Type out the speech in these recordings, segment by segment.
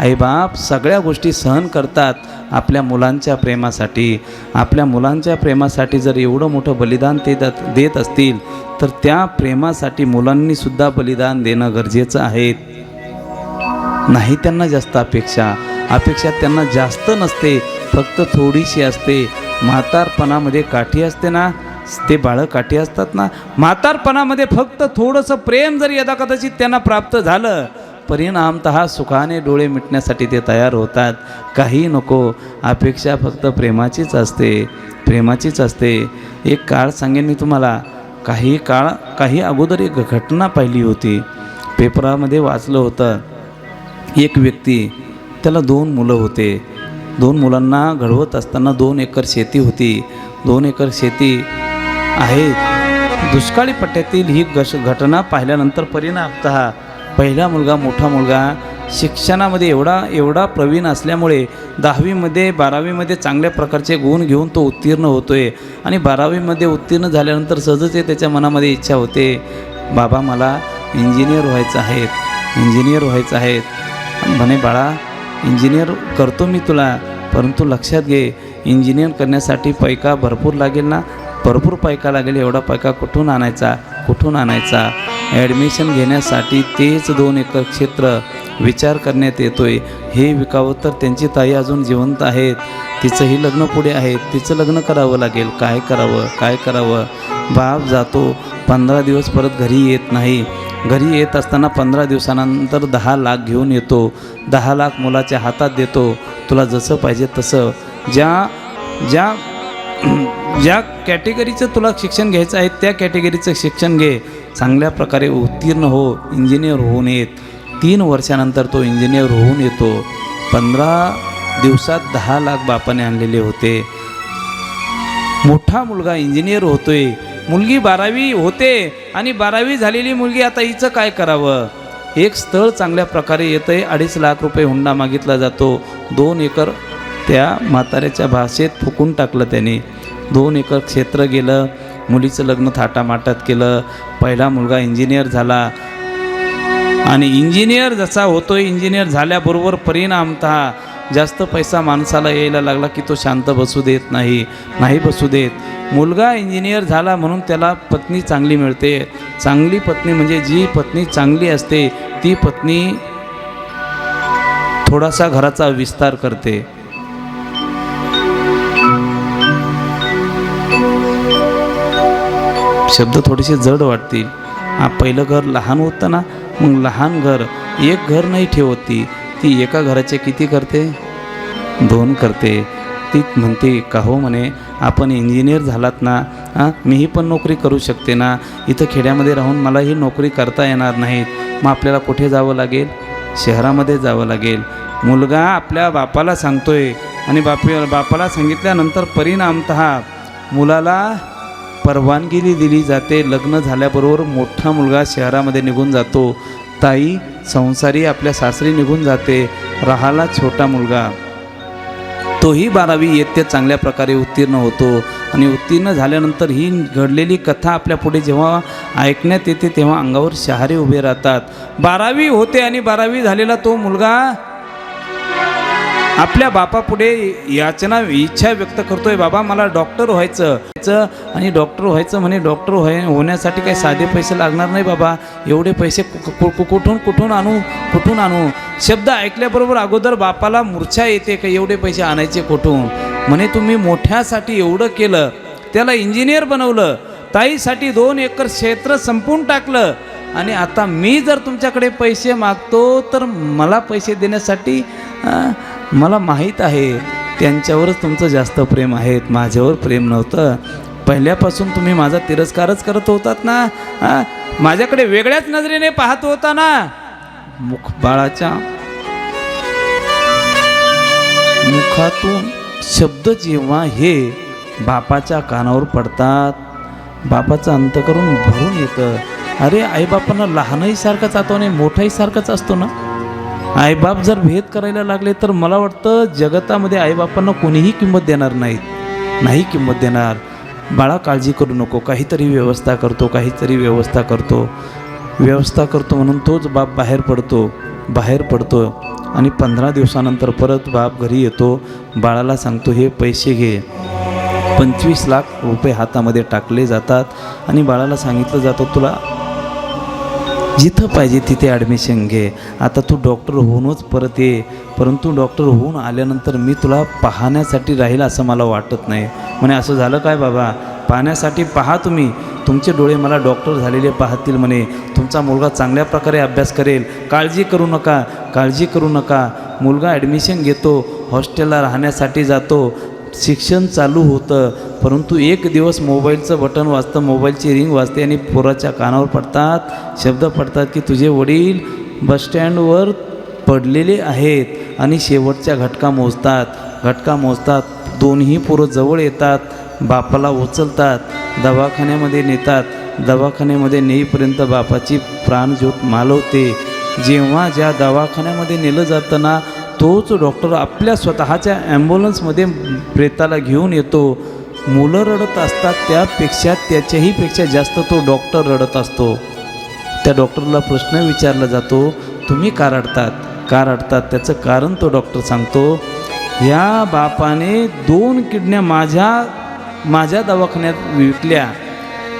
आईबाप सगळ्या गोष्टी सहन करतात आपल्या मुलांच्या प्रेमासाठी. आपल्या मुलांच्या प्रेमासाठी जर एवढं मोठं बलिदान ते देत असतील तर त्या प्रेमासाठी मुलांनीसुद्धा बलिदान देणं गरजेचं आहे. नाही त्यांना जास्त अपेक्षा. अपेक्षा त्यांना जास्त नसते फक्त थोडीशी असते. म्हातारपणामध्ये काठी असते ना ते बाळं काठी असतात ना म्हातारपणामध्ये फक्त थोडंसं प्रेम जरी यदा कदाचित त्यांना प्राप्त झालं परिणामत सुखाने डोळे मिटण्यासाठी ते तयार होतात. काही नको अपेक्षा फक्त प्रेमाचीच असते. प्रेमाचीच असते. एक काळ सांगेन मी तुम्हाला काही काळ काही अगोदर एक घटना पाहिली होती. पेपरामध्ये वाचलं होतं एक व्यक्ती त्याला दोन मुलं होते. दोन मुलांना घडवत असताना दोन एकर शेती होती. दोन एकर शेती आहे. दुष्काळी पट्ट्यातील ही गश घटना पाहिल्यानंतर परिणामत पहिला मुलगा मोठा मुलगा शिक्षणामध्ये एवढा एवढा प्रवीण असल्यामुळे दहावीमध्ये बारावीमध्ये चांगल्या प्रकारचे गुण घेऊन तो उत्तीर्ण होतो आहे आणि बारावीमध्ये उत्तीर्ण झाल्यानंतर सहजच आहे त्याच्या मनामध्ये इच्छा होते बाबा मला इंजिनियर व्हायचं आहे इंजिनियर व्हायचं आहे. म्हणे बाळा इंजिनियर करतो मी तुला परंतु लक्षात घे इंजिनियर करण्यासाठी पैका भरपूर लागेल ना भरपूर पैका लागेल एवढा पैका कुठून आणायचा? कुठून आणायचा? ॲडमिशन घेण्यासाठी तेच दोन एकर क्षेत्र विचार करण्यात येतोय. हे विकावं तर त्यांची ताई अजून जिवंत आहेत. तिचंही लग्न पुढे आहे तिचं लग्न करावं लागेल. काय करावं? काय करावं? बाप जातो. पंधरा दिवस परत घरी येत नाही. घरी येत असताना पंधरा दिवसानंतर दहा लाख घेऊन येतो. दहा लाख मुलाच्या हातात देतो. तुला जसं पाहिजे तसं. ज्या ज्या ज्या कॅटेगरीचं तुला शिक्षण घ्यायचं आहे त्या कॅटेगरीचं शिक्षण घे. चांगल्या प्रकारे उत्तीर्ण हो इंजिनियर होऊन येत तीन वर्षानंतर तो इंजिनियर होऊन येतो. पंधरा दिवसात दहा लाख बापाने आणलेले होते. मोठा मुलगा इंजिनियर होतोय. मुलगी बारावी होते आणि बारावी झालेली मुलगी आता हिचं काय करावं? एक स्थळ चांगल्या प्रकारे येतं आहे अडीच लाख रुपये हुंडा मागितला जातो. दोन एकर त्या म्हाताऱ्याच्या भाषेत फुकून टाकलं त्याने. दोन एकर क्षेत्र गेलं मुलीचं लग्न थाटामाटात केलं पहिला मुलगा इंजिनियर झाला. आणि इंजिनियर जसा होतो इंजिनियर झाल्याबरोबर परिणामतः जास्त पैसा माणसाला यायला लागला की तो शांत बसू देत नाही नाही बसू देत. मुलगा इंजिनियर झाला म्हणून त्याला पत्नी चांगली मिळते. चांगली पत्नी म्हणजे जी पत्नी चांगली असते ती पत्नी थोडासा घराचा विस्तार करते. शब्द थोडेसे जड वाटतील. हा पहिलं घर लहान होतं ना मग लहान घर एक घर नाही ठेवती. ती एका घराचे किती करते? दोन करते. ती म्हणते का हो म्हणे आपण इंजिनियर झालात ना हां मीही पण नोकरी करू शकते ना. इथं खेड्यामध्ये राहून मला ही नोकरी करता येणार नाहीत. मग आपल्याला कुठे जावं लागेल? शहरामध्ये जावं लागेल. मुलगा आपल्या बापाला सांगतोय आणि बापी बापाला सांगितल्यानंतर परिणामत मुलाला परवानगी दिली जाते. लग्न झाल्याबरोबर मोठा मुलगा शहरामध्ये निघून जातो. ताई संसारी आपल्या सासरी निघून जाते. राहाला छोटा मुलगा. तोही बारावी इयत्तेत चांगल्या प्रकारे उत्तीर्ण होतो. आणि उत्तीर्ण झाल्यानंतर ही घडलेली कथा आपल्या पुढे जेव्हा ऐकण्यात येते तेव्हा अंगावर शहारे उभे राहतात. बारावी होते आणि बारावी झालेला तो मुलगा आपल्या बापापुढे याचना इच्छा व्यक्त करतोय बाबा मला डॉक्टर व्हायचं आणि डॉक्टर व्हायचं म्हणे डॉक्टर व्हाय होण्यासाठी काही साधे पैसे लागणार नाही बाबा एवढे पैसे कु- कुठून कुठून आणू कुठून आणू? शब्द ऐकल्याबरोबर अगोदर बापाला मूर्छा येते का एवढे पैसे आणायचे कुठून? म्हणे तुम्ही मोठ्यासाठी एवढं केलं त्याला इंजिनियर बनवलं ताईसाठी दोन एकर क्षेत्र संपून टाकलं आणि आता मी जर तुमच्याकडे पैसे मागतो तर मला पैसे देण्यासाठी मला माहीत आहे त्यांच्यावरच तुमचं जास्त प्रेम आहे माझ्यावर प्रेम नव्हतं. पहिल्यापासून तुम्ही माझा तिरस्कारच करत होतात ना? हां? माझ्याकडे वेगळ्याच नजरेने पाहत होता ना? मुख बाळाच्या मुखातून शब्द जेव्हा हे बापाच्या कानावर पडतात बापाचं अंतकरून भरून येतं. अरे आईबापांना लहानही सारखाच आतो आणि मोठाही सारखाच असतो ना? आईबाप जर भेद करायला लागले तर मला वाटतं जगतामध्ये आईबापांना कोणीही किंमत देणार नाहीत. नाही किंमत देणार. बाळा काळजी करू नको. काहीतरी व्यवस्था करतो काहीतरी व्यवस्था करतो. व्यवस्था करतो म्हणून तोच बाप बाहेर पडतो. बाहेर पडतो आणि पंधरा दिवसानंतर परत बाप घरी येतो. बाळाला सांगतो हे पैसे घे. पंचवीस लाख रुपये हातामध्ये टाकले जातात आणि बाळाला सांगितलं जातं तुला जिथं पाहिजे तिथे ॲडमिशन घे. आता तू डॉक्टर होऊनच परत ये. परंतु डॉक्टर होऊन आल्यानंतर मी तुला पाहण्यासाठी राहील असं मला वाटत नाही. म्हणे असं झालं काय बाबा? पाहण्यासाठी पहा तुम्ही. तुमचे डोळे मला डॉक्टर झालेले पाहतील म्हणे. तुमचा मुलगा चांगल्या प्रकारे अभ्यास करेल. काळजी करू नका. काळजी करू नका. मुलगा ॲडमिशन घेतो. हॉस्टेलला राहण्यासाठी जातो. शिक्षण चालू होतं परंतु एक दिवस मोबाईलचं बटन वाजतं मोबाईलची रिंग वाजते आणि पोराच्या कानावर पडतात शब्द पडतात की तुझे वडील बसस्टँडवर पडलेले आहेत आणि शेवटच्या घटका मोजतात. घटका मोजतात दोन्ही पोरं जवळ येतात बापाला उचलतात दवाखान्यामध्ये नेतात. दवाखान्यामध्ये नेईपर्यंत बापाची प्राणज्योत मालवते. जेव्हा ज्या दवाखान्यामध्ये नेलं जातं ना तोच डॉक्टर आपल्या स्वतःच्या ॲम्ब्युलन्समध्ये प्रेताला घेऊन येतो. मुलं रडत असतात त्यापेक्षा त्याच्याही पेक्षा जास्त तो डॉक्टर रडत असतो. त्या डॉक्टरला प्रश्न विचारला जातो तुम्ही का रडतात? का रडतात? त्याचं कारण तो डॉक्टर सांगतो या बापाने दोन किडण्या माझ्या माझ्या दवाखान्यात विकल्या.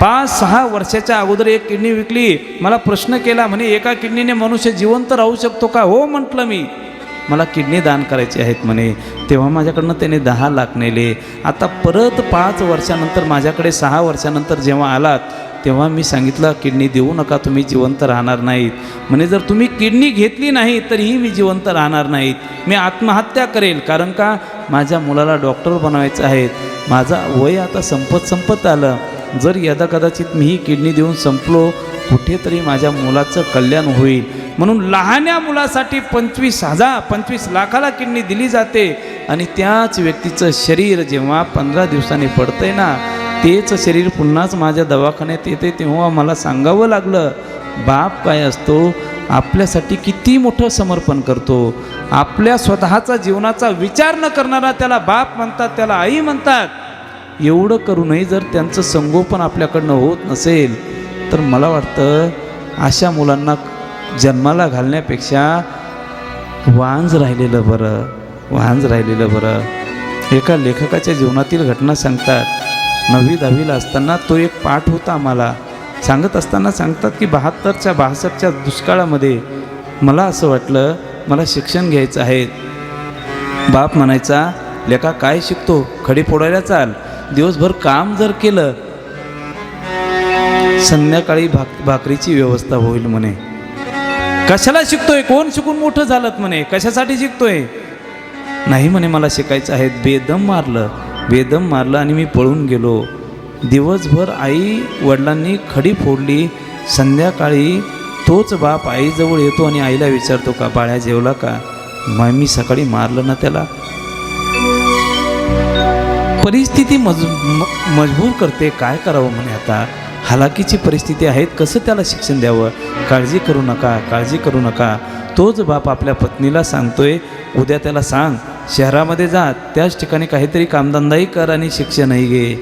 पाच सहा वर्षाच्या अगोदर एक किडनी विकली. मला प्रश्न केला म्हणे एका किडनीने मनुष्य जिवंत राहू शकतो का? हो म्हटलं मी. मला किडनी दान करायची आहेत म्हणे. तेव्हा माझ्याकडनं त्याने दहा लाख नेले. आता परत पाच वर्षानंतर माझ्याकडे सहा वर्षानंतर जेव्हा आलात तेव्हा मी सांगितलं किडनी देऊ नका तुम्ही जिवंत राहणार नाहीत. म्हणे जर तुम्ही किडनी घेतली नाही तरीही मी जिवंत राहणार नाहीत. मी आत्महत्या करेल. कारण का? माझ्या मुलाला डॉक्टर बनवायचं आहेत माझा वय आता संपत संपत आलं. जर यदा कदाचित मी ही किडनी देऊन संपलो कुठेतरी माझ्या मुलाचं कल्याण होईल. म्हणून लहान्या मुलासाठी पंचवीस हजार पंचवीस लाखाला किडनी दिली जाते. आणि त्याच व्यक्तीचं शरीर जेव्हा पंधरा दिवसांनी पडतंय ना तेच शरीर पुन्हाच माझ्या दवाखान्यात येते तेव्हा मला सांगावं लागलं बाप काय असतो आपल्यासाठी किती मोठं समर्पण करतो. आपल्या स्वतःचा जीवनाचा विचार न करणारा त्याला बाप म्हणतात त्याला आई म्हणतात. एवढं करूनही जर त्यांचं संगोपन आपल्याकडनं होत नसेल तर मला वाटतं अशा मुलांना जन्माला घालण्यापेक्षा वांज राहिलेलं बरं वांज राहिलेलं बरं. एका लेखकाच्या जीवनातील घटना सांगतात नववी दहावीला असताना तो एक पाठ होता आम्हाला. सांगत असताना सांगतात की बहात्तरच्या बहासष्टच्या दुष्काळामध्ये मला असं वाटलं मला शिक्षण घ्यायचं आहे. बाप म्हणायचा लेखा काय शिकतो? खडी फोडायला चाल. दिवसभर काम जर केलं संध्याकाळी भाक भाकरीची व्यवस्था होईल म्हणे. कशाला शिकतोय? कोण शिकून मोठं झालं म्हणे? कशासाठी शिकतोय? नाही म्हणे मला शिकायचं आहे. बेदम मारलं. बेदम मारलं आणि मी पळून गेलो. दिवसभर आई वडिलांनी खडी फोडली. संध्याकाळी तोच बाप आईजवळ येतो आणि आईला विचारतो का बाळ्या जेवला का? मग मी सकाळी मारलं ना त्याला. परिस्थिती मज म- मजबूर करते काय करावं म्हणे आता? हालाकीची परिस्थिती आहेत कसं त्याला शिक्षण द्यावं? काळजी करू नका काळजी करू नका. तोच बाप आपल्या पत्नीला सांगतोय उद्या त्याला सांग शहरामध्ये जा त्याच ठिकाणी काहीतरी कामधंदाही कर आणि शिक्षणही घे.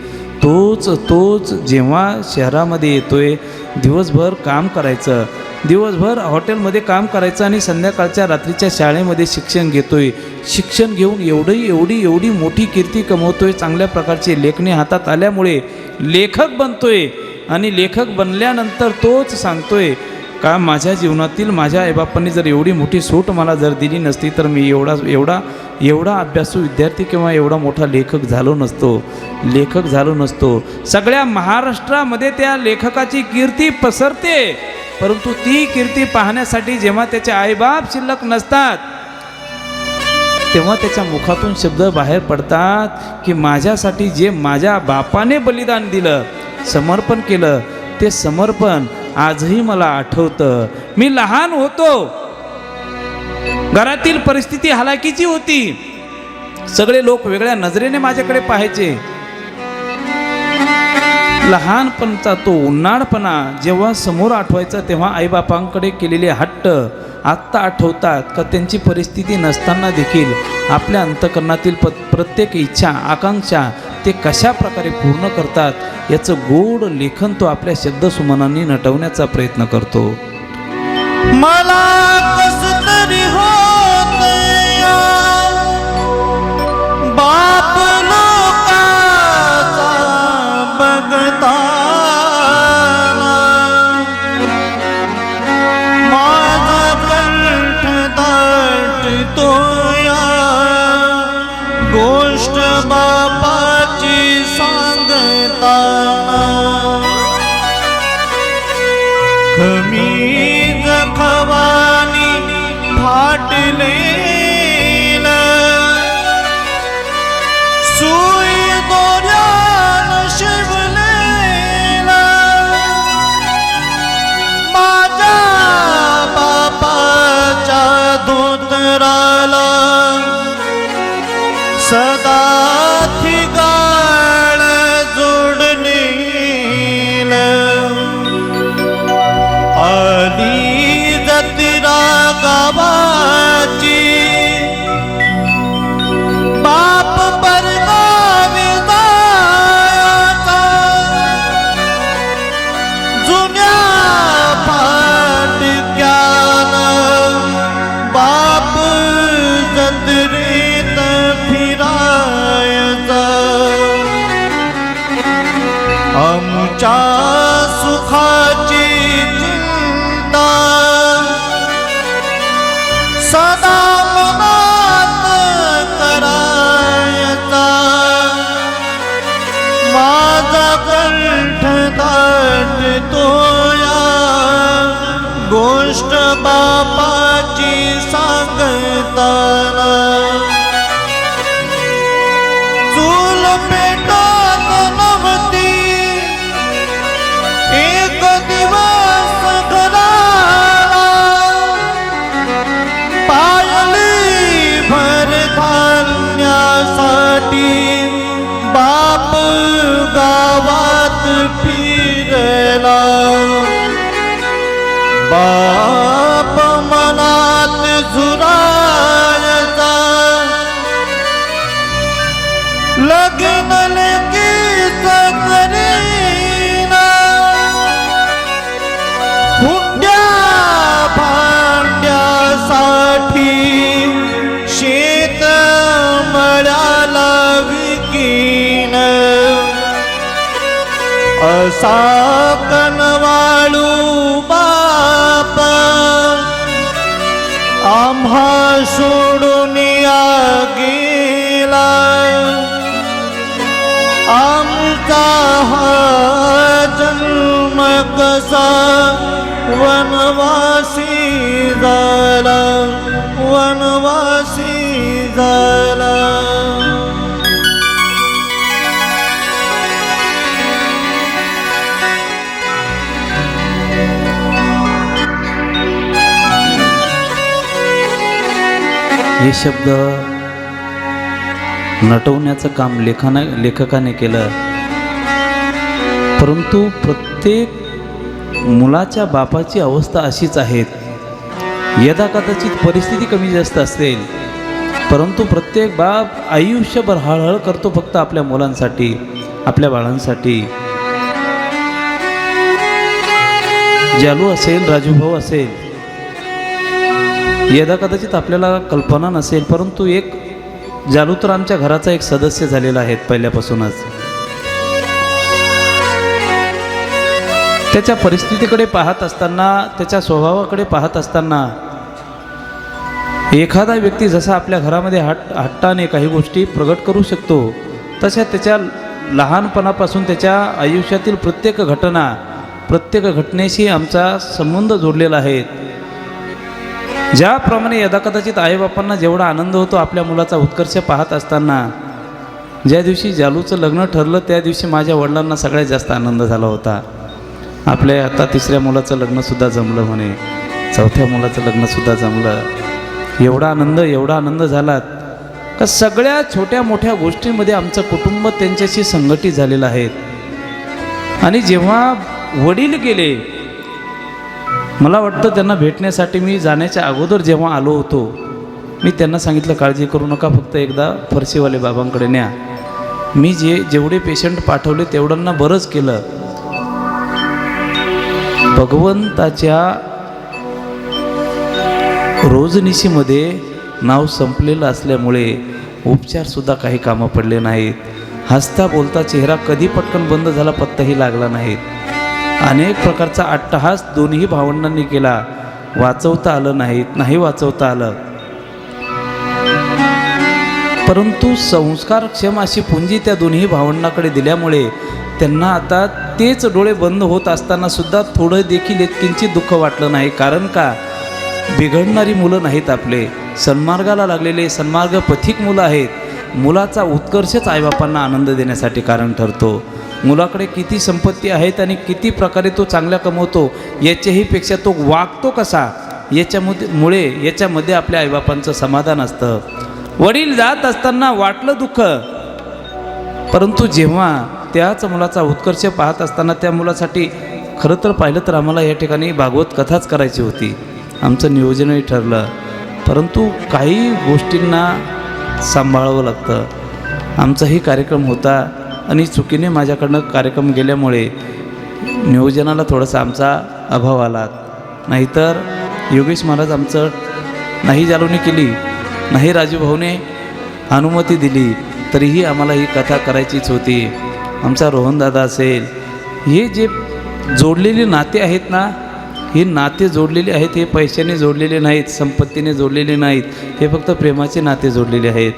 तोच तोच जेव्हा शहरामध्ये येतोय दिवसभर काम करायचं दिवसभर हॉटेलमध्ये काम करायचं आणि संध्याकाळच्या रात्रीच्या शाळेमध्ये शिक्षण घेतोय. शिक्षण घेऊन एवढी एवढी एवढी मोठी कीर्ती कमवतोय. चांगल्या प्रकारचे लेखणी हातात आल्यामुळे लेखक बनतोय. आणि लेखक बनल्यानंतर तोच सांगतोय का माझ्या जीवनातील माझ्या आईबापांनी जर एवढी मोठी सूट मला जर दिली नसती तर मी एवढा एवढा एवढा अभ्यासू विद्यार्थी किंवा एवढा मोठा लेखक झालो नसतो. लेखक झालो नसतो. सगळ्या महाराष्ट्रामध्ये त्या लेखकाची कीर्ती पसरते. परंतु ती कीर्ती पाहण्यासाठी जेव्हा त्याचे आईबाप शिल्लक नसतात तेव्हा त्याच्या मुखातून शब्द बाहेर पडतात की माझ्यासाठी जे माझ्या बापाने बलिदान दिलं समर्पण केलं ते समर्पण आजही मला आठवतं. मी लहान होतो. घरातील परिस्थिती हलाकीची होती. सगळे लोक वेगळ्या नजरेने माझ्याकडे पाहायचे. लहानपणचा तो उन्हाळपणा जेव्हा समोर आठवायचा तेव्हा आईबापांकडे केलेले हट्ट आत्ता आठवतात का त्यांची परिस्थिती नसताना देखील. आपल्या अंतकरणातील प प्रत्येक इच्छा आकांक्षा ते कशा प्रकारे पूर्ण करतात याचं गोड लेखन तो आपल्या शब्दसुमनांनी नटवण्याचा प्रयत्न करतो. मला را आमच्या सुखाची चिंता. सदा बाप मनात झुरायचा लग्न लगेच करीना हुंड्या भांड्यासाठी शेत मळ्याला विकीन. असा आम्हा सोडून गेला आमचा हा जन्म कसा वनवासी झाला वनवासी झाला. हे शब्द नटवण्याचं काम लेखाना लेखकाने केलं. परंतु प्रत्येक मुलाच्या बापाची अवस्था अशीच आहेत यदा कदाचित परिस्थिती कमी जास्त असेल परंतु प्रत्येक बाप आयुष्यभर हळहळ करतो फक्त आपल्या मुलांसाठी आपल्या बाळांसाठी. जालू असेल राजूभाऊ असेल यदा कदाचित आपल्याला कल्पना नसेल परंतु एक जालू तर आमच्या घराचा एक सदस्य झालेला आहे पहिल्यापासूनच. त्याच्या परिस्थितीकडे पाहत असताना त्याच्या स्वभावाकडे पाहत असताना एखादा व्यक्ती जसा आपल्या घरामध्ये हट हट्टाने काही गोष्टी प्रगट करू शकतो तशा त्याच्या लहानपणापासून त्याच्या आयुष्यातील प्रत्येक घटना प्रत्येक घटनेशी आमचा संबंध जोडलेला आहे. ज्याप्रमाणे यदाकदाचित आईबापांना जेवढा आनंद होतो आपल्या मुलाचा उत्कर्ष पाहत असताना ज्या दिवशी जालूचं लग्न ठरलं त्या दिवशी माझ्या वडिलांना सगळ्यात जास्त आनंद झाला होता. आपल्या आता तिसऱ्या मुलाचं लग्नसुद्धा जमलं म्हणे. चौथ्या मुलाचं लग्नसुद्धा जमलं. एवढा आनंद एवढा आनंद झाला का सगळ्या छोट्या मोठ्या गोष्टींमध्ये आमचं कुटुंब त्यांच्याशी संघटित झालेलं आहे. आणि जेव्हा वडील गेले मला वाटतं त्यांना भेटण्यासाठी मी जाण्याच्या अगोदर जेव्हा आलो होतो मी त्यांना सांगितलं काळजी करू नका फक्त एकदा फरशीवाले बाबांकडे न्या. मी जे जेवढे पेशंट पाठवले तेवढ्यांना बरंच केलं. भगवंताच्या रोजनिशीमध्ये नाव संपलेलं असल्यामुळे उपचारसुद्धा काही कामं पडले नाहीत. हसता बोलता चेहरा कधी पटकन बंद झाला पत्ताही लागला नाहीत. अनेक प्रकारचा अट्टहास दोन्ही भावंडांनी केला. वाचवता आलं नाहीत नाही वाचवता आलं. परंतु संस्कारक्षम अशी पुंजी त्या दोन्ही भावंडाकडे दिल्यामुळे त्यांना आता तेच डोळे बंद होत असताना सुद्धा थोडं देखील एक किंचित दुःख वाटलं नाही. कारण का? बिघडणारी मुलं नाहीत आपले. सन्मार्गाला लागलेले सन्मार्ग पथिक मुलं आहेत. मुलाचा उत्कर्षच आईबापांना आनंद देण्यासाठी कारण ठरतो. मुलाकडे किती संपत्ती आहेत आणि किती प्रकारे तो चांगल्या कमवतो याच्याही पेक्षा तो वागतो कसा? याच्यामध्ये मुळे याच्यामध्ये आपल्या आईबापांचं समाधान असतं. वडील जात असताना वाटलं दुःख. परंतु जेव्हा त्याच मुलाचा उत्कर्ष पाहत असताना त्या मुलासाठी खरं तर पाहिलं तर आम्हाला या ठिकाणी भागवत कथाच करायची होती. आमचं नियोजनही ठरलं. परंतु काही गोष्टींना सांभाळावं लागतं. आमचाही कार्यक्रम होता. आणि चुकीने माझ्याकडनं कार्यक्रम गेल्यामुळे नियोजनाला थोडासा आमचा अभाव आला. नाहीतर योगेश महाराज आमचं नाही जालवणी केली नाही राजूभाऊने अनुमती दिली तरीही आम्हाला ही कथा करायचीच होती. आमचा रोहनदादा असेल हे जे जोडलेले नाते आहेत ना हे नाते जोडलेले आहेत हे पैशाने जोडलेले नाहीत संपत्तीने जोडलेले नाहीत हे फक्त प्रेमाचे नाते जोडलेले आहेत.